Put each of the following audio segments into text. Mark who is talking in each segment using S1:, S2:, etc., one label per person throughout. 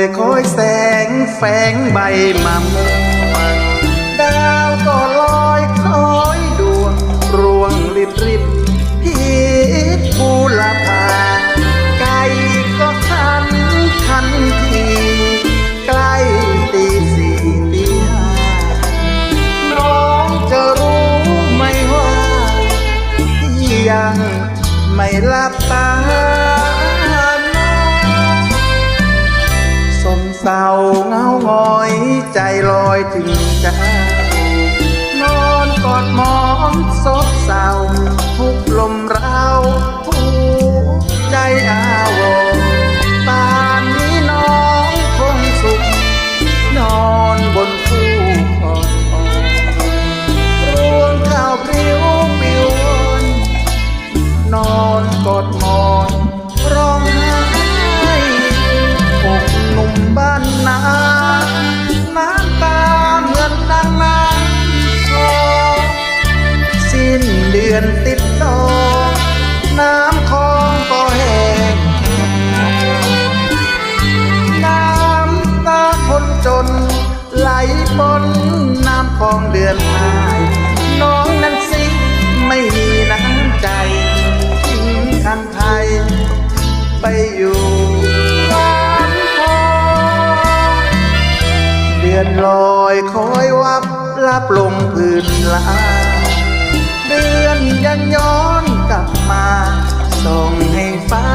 S1: อยคอยแสงแฝงใบมะม่วงดาวก็ลอยคอยดวงรวงริบริบพิษบูลภาไก่ก็ขันขันทีใกล้ตีสี่ตีห้าน้องจะรู้ไหมว่ายังไม่หลับตา เศร้าเงาหงอยใจลอยถึงใจนอนกอดหมอนซบเศร้าทุกลม นน้ำคลองเดือนหายน้องนั้นสิไม่มีน้ำใจทิ้งคันไทย ไปอยู่บ้านพอเดือนลอยคอยวับลับลงพื้นลาเดือนยังย้อนกลับมาส่งให้ฟ้า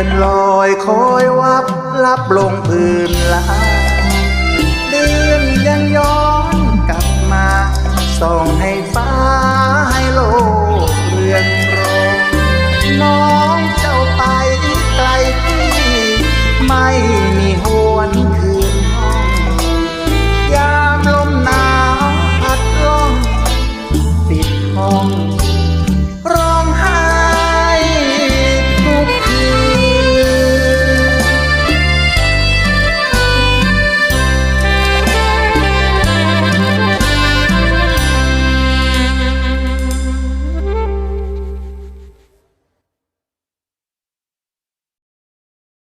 S1: อนลอยคอยวับลับลงพื้นลาเดือนยังย้อนกลับมาส่องให้ฟ้า